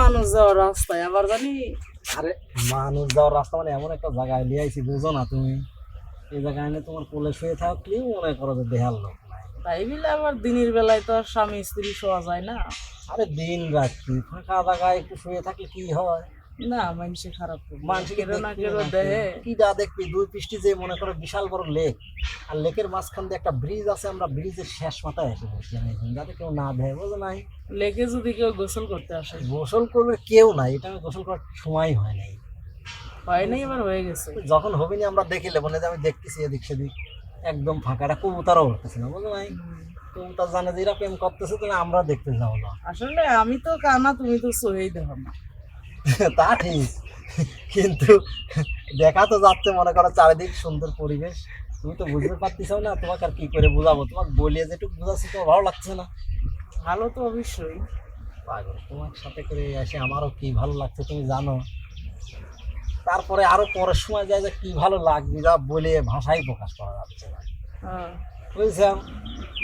মানুষ যাওয়ার রাস্তায় আবার জানি? আরে মানুষ যাওয়ার রাস্তা মানে এমন একটা জায়গায় নিয়ে আইছি বুঝো না তুমি? এই জায়গায় এনে তোমার কোলে শুয়ে থাকলেও মনে করো যে দেহার লোক তাই বলে আবার দিনের বেলায় তো আর স্বামী স্ত্রী শোয়া যায় না। আরে দিন রাত্রি ফাঁকা জায়গায় একটু শুয়ে থাকলে কি হয়? না মানুষে খারাপ। মানুষকে না না দেহে কি যা দেখবি দুই পৃষ্টি যে মনে করো বিশাল বড় লেক আর লেকের মাঝখান দিয়ে একটা ব্রিজ আছে আমরা ব্রিজের শেষ মাথায় এসে বসলাম যাতে কেউ না দেয় বোঝো নাই। লেকে যদি কেউ গোসল করতে আসে। গোসল করবে কেউ নাই এটা আমি গোসল করার সময় হয় নাই। হয় নাই এবার হয়ে গেছে। যখন হবিনি আমরা দেখিলে মনে যে আমি দেখতেছি এদিক সেদিক। একদম ফাঁকা এটা কবুতারও উঠতেছে না বুঝো নাই? কবুতার জানে যে এরা প্রেম করতেছে তাহলে আমরা দেখতে যাব না। আসলে আমি তো কানা তুমি তো সহেই দেখো না। তা ঠিক। কিন্তু দেখা তো যাচ্ছে মনে করো চারিদিক সুন্দর পরিবেশ। তুমি তো বুঝতে পারতেছ না তোমাকে আর কি করে বোঝাবো? তোমাকে বলিয়ে যেটুকু বোঝাচ্ছি তো ভালো লাগছে না। ভালো তো অবশ্যই। পাগল তোমার সাথে করে এসে আমারও কি ভালো লাগছে তুমি জানো। তারপরে আরও পরের সময় যায় যে কি ভালো লাগবে যা বলে ভাষাই প্রকাশ করা যাচ্ছে না। হ্যাঁ। বুঝলাম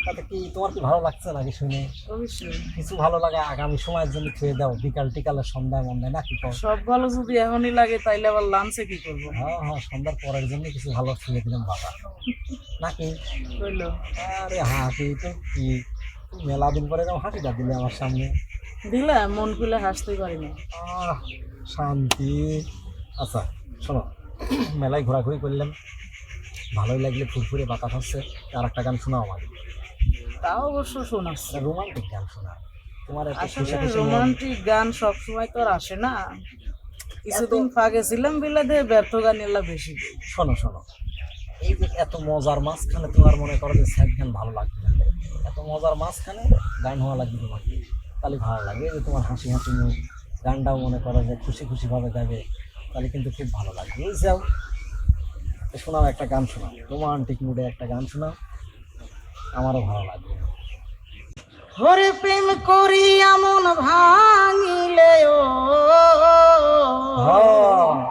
তাতে কি তোমার কি ভালো লাগছে নাকি শুনে? অবশ্যই। কিছু ভালো লাগে আগামী সময়ের জন্য খেয়ে দাও বিকাল টিকালে সন্ধ্যায় মন্দায় নাকি কও? সব ভালো যদি এখনই লাগে তাইলে আবার লাঞ্চে কি করব? হ্যাঁ হ্যাঁ সন্ধ্যার পরের জন্য কিছু ভালো ছুঁয়ে দিলাম বাবা। নাকি বুঝলো আরে হাসি তো কি? মেলা দিন পরে এরকম হাসিটা দিলে আমার সামনে। দিলে? মন খুলে হাসতে পারি না। শান্তি। আচ্ছা শোনো মেলায় ঘোরাঘুরি করলাম। ভালোই লাগলে ফুরফুরে বাতাস হচ্ছে আর একটা গান শোনাও আমার তাও অবশ্য একটা রোমান্টিক গান শোনা। তোমার আসলে রোমান্টিক গান সবসময় তো আর আসে না। কিছুদিন ফাঁকে ছিলাম বিলাদে ব্যর্থ গান এলা বেশি। শোনো শোনো। এই যে এত মজার মাঝখানে তোমার মনে করো যে স্যাড গান ভালো লাগবে না। এত মজার মাঝখানে গান হওয়া লাগবে তোমার তাহলে ভালো লাগবে এই যে তোমার হাসি হাসি মুখ। গানটাও মনে করো যে খুশি খুশিভাবে গাবে। তাহলে কিন্তু খুব ভালো লাগবে। তো শোনাও একটা গান শোনাও। রোমান্টিক মুডে একটা গান শোনাও। আমারও ভালো লাগবে। হরে প্রেম করি এমন ভাঙিলে ও। হ্যাঁ,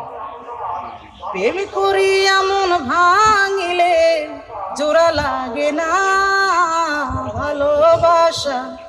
প্রেম করি এমন ভাঙিলে জোড়া লাগে না ভালোবাসা।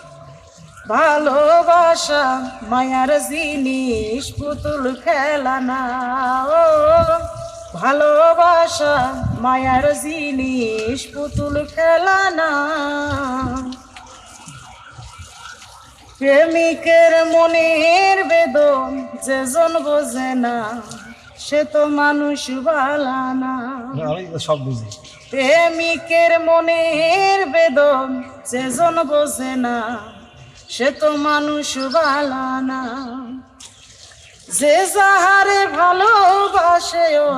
ভালোবাসা মায়ার জিনিস পুতুল খেলা না ও। ভালোবাসা মায়ার জিনিস পুতুল খেলা না। প্রেমিকের মনের বেদন যেজন বোঝে না সে তো মানুষ বালা না। আমি তো সব বুঝি। প্রেমিকের মনের বেদন যেজন বোঝে না সে তো মানুষ বালা না। যে যাহারে ভালোবাসে ও,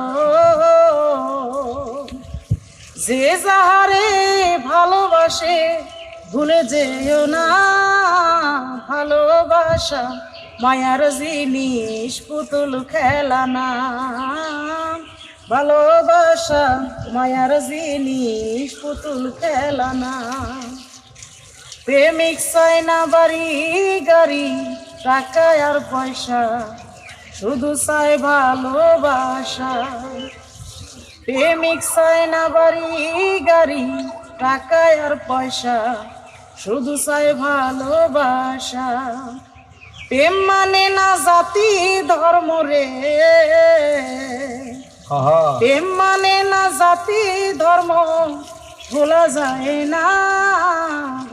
যে যাহারে ভালোবাসে ভুলে যেও না। ভালোবাসা মায়ার জিনিস, পুতুল খেলা না। ভালোবাসা মায়ার জিনিস, পুতুল খেলা না। প্রেমিক চাই না বাড়ি গাড়ি টাকা আর পয়সা শুধু চাই ভালোবাসা। প্রেমিক চাই না বাড়ি গাড়ি টাকা আর পয়সা শুধু চাই ভালোবাসা। প্রেম মানে না জাতি ধর্ম রে। প্রেম মানে না জাতি ধর্ম। ভোলা যায় না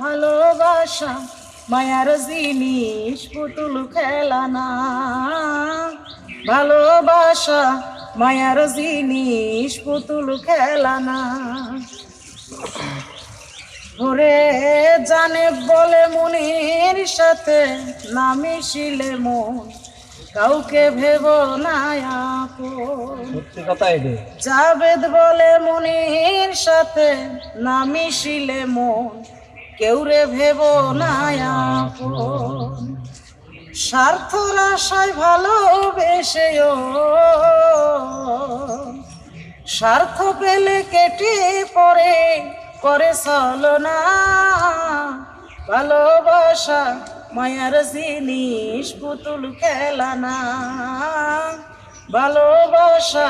ভালোবাসা মায়ার জিনিস পুতুল খেলা না। ভালোবাসা মায়ার জিনিস পুতুল খেলা না। ওরে জানে বলে মনের সাথে না মিশিলে মন কাউকে ভেব না জাবেদ বলে মনির সাথে না মিশিলে মন, কেউ রে ভেব না আপন স্বার্থর আশায় ভালোবেসেও, স্বার্থ পেলে কেটে পরে করে না। ভালোবাসা, মায়ার জিনিস, পুতুল খেলা না। ভালোবাসা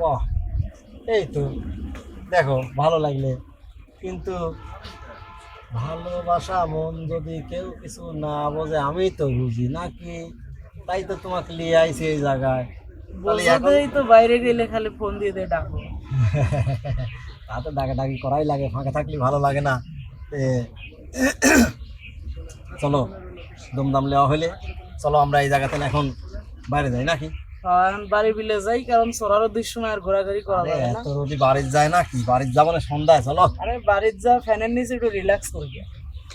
বাহ এই তো দেখো ভালো লাগলে। কিন্তু ভালোবাসা মন যদি কেউ কিছু না বোঝে আমি তো বুঝি নাকি? তাই তো তোমাকে নিয়ে আইছি এই জায়গায়। বোঝাতেই তো বাইরে গেলে খালি ফোন দিয়ে দিয়ে ডাকো। তাতে ডাকাডাকি করাই লাগে ফাঁকা থাকলে ভালো লাগে না। চলো দমদম নেওয়া হইলে। চলো আমরা এই জায়গাতে এখন বাইরে যাই নাকি? বাড়ি বিলে যাই কারণ চোরার উদ্দেশ্য সময় আর ঘোরাঘুরি করা আরে যাবে না। এত রোদি বাড়ির যায় না কি? বাড়ির যাব না সন্ধ্যায়? চলো। আরে বাড়ির যা ফ্যানের নিচে একটু রিল্যাক্স করি গিয়া।